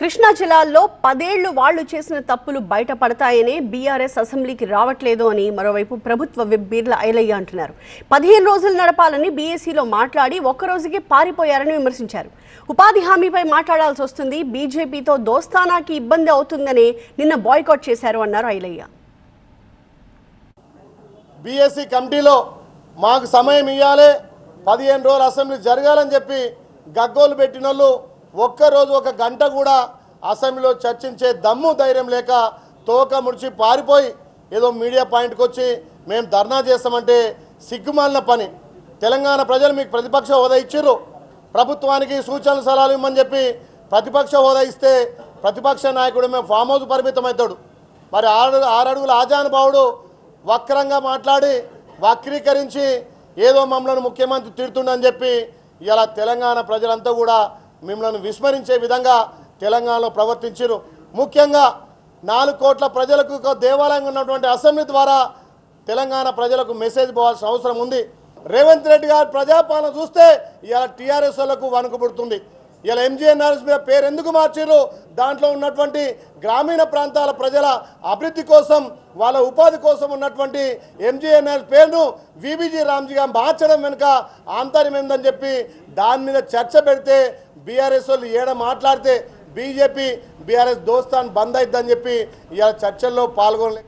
కృష్ణా జిల్లాలో పదేళ్ళు వాళ్ళు చేసిన తప్పులు బయటపడతాయనే బీఆర్ఎస్ అసెంబ్లీకి రావట్లేదు అని మరోవైపు ప్రభుత్వ విప్ బీర్ల ఐలయ్య అంటున్నారు. పదిహేను రోజులు నడపాలని బీఎస్సీలో మాట్లాడి ఒక్కరోజుకే పారిపోయారని విమర్శించారు. ఉపాధి హామీపై మాట్లాడాల్సి వస్తుంది. బీజేపీతో దోస్తానాకి ఇబ్బంది అవుతుందని నిన్న బాయ్కాట్ చేశారు అన్నారు ఐలయ్య. బీఎస్సీ కమిటీలో మాకు సమయం ఇవ్వాలి పదిహేను రోజులు అసెంబ్లీ జరగాలని చెప్పి గగ్గోలు పెట్టిన వాళ్ళు ఒక్కరోజు ఒక గంట కూడా అసెంబ్లీలో చర్చించే దమ్ము ధైర్యం లేక తోక ముడిచి పారిపోయి ఏదో మీడియా పాయింట్కి వచ్చి మేము ధర్నా చేస్తామంటే సిగ్గుమాలిన పని. తెలంగాణ ప్రజలు మీకు ప్రతిపక్ష హోదా ఇచ్చిర్రు. ప్రభుత్వానికి సూచనలు సలహాలు ఇమ్మని చెప్పి ప్రతిపక్ష హోదా ఇస్తే ప్రతిపక్ష నాయకుడు మేము ఫామ్ హౌస్ పరిమితం అవుతాడు మరి ఆరు ఆరడుగుల ఆజానుభావుడు వక్రంగా మాట్లాడి వక్రీకరించి ఏదో మమ్మల్ని ముఖ్యమంత్రి తిడుతుండని చెప్పి ఇలా తెలంగాణ ప్రజలంతా కూడా మిమ్మల్ని విస్మరించే విధంగా తెలంగాణలో ప్రవర్తించారు. ముఖ్యంగా నాలుగు కోట్ల ప్రజలకు దేవాలయంగా ఉన్నటువంటి అసెంబ్లీ ద్వారా తెలంగాణ ప్రజలకు మెసేజ్ పోవాల్సిన అవసరం ఉంది. రేవంత్ రెడ్డి గారి ప్రజాపాలన చూస్తే ఇలా టీఆర్ఎస్ వాళ్ళకు ఇలా ఎంజీఎన్ఆర్ఎస్ మీద పేరు ఎందుకు మార్చారు దాంట్లో ఉన్నటువంటి గ్రామీణ ప్రాంతాల ప్రజల అభివృద్ధి కోసం వాళ్ళ ఉపాధి కోసం ఉన్నటువంటి ఎంజీఎన్ఆర్ఎస్ పేరును విబిజీ రామ్జీగా మార్చడం వెనుక ఆంతర్యం ఏందని చెప్పి దాని మీద చర్చ పెడితే బీఆర్ఎస్ వాళ్ళు ఏడ మాట్లాడితే బీజేపీ బీఆర్ఎస్ దోస్తాన్ బంద్ అవుతుందని చెప్పి ఇలా చర్చల్లో పాల్గొనలే.